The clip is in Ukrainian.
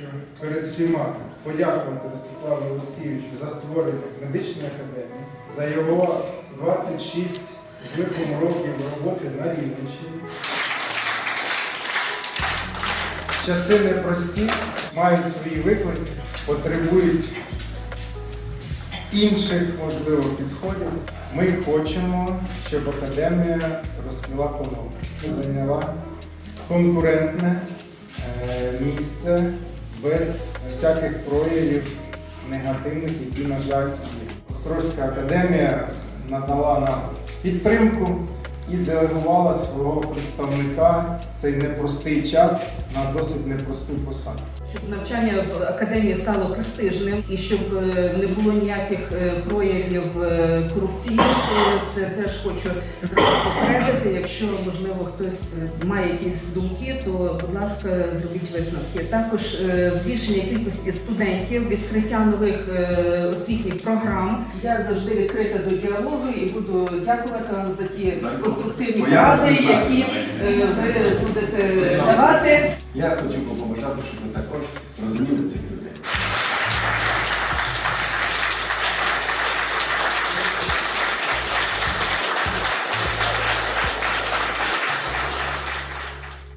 хочу перед всіма подякувати Ростиславу Олексійовичу за створення медичної академії, за його 26 з років роботи на Рівненщині. Часи непрості, мають свої виклики, потребують інших, можливо, підходів. Ми хочемо, щоб академія розквіла по-новому зайняла конкурентне е, місце без всяких проявів негативних, які, на жаль, є. Острозька академія надала нам підтримку і делегувала свого представника в цей непростий час на досить непросту посаду. Щоб навчання в академії стало престижним і щоб е, не було ніяких е, проявів е, корупційних, це теж хочу попередити. Якщо можливо хтось має якісь думки, то будь ласка, зробіть висновки. Також збільшення кількості студентів, відкриття нових освітніх програм. Я завжди відкрита до діалогу і буду дякувати вам за ті конструктивні поради, які е, ви будете давати. Я хотів би побажати, щоб ви також зрозуміли цих людей.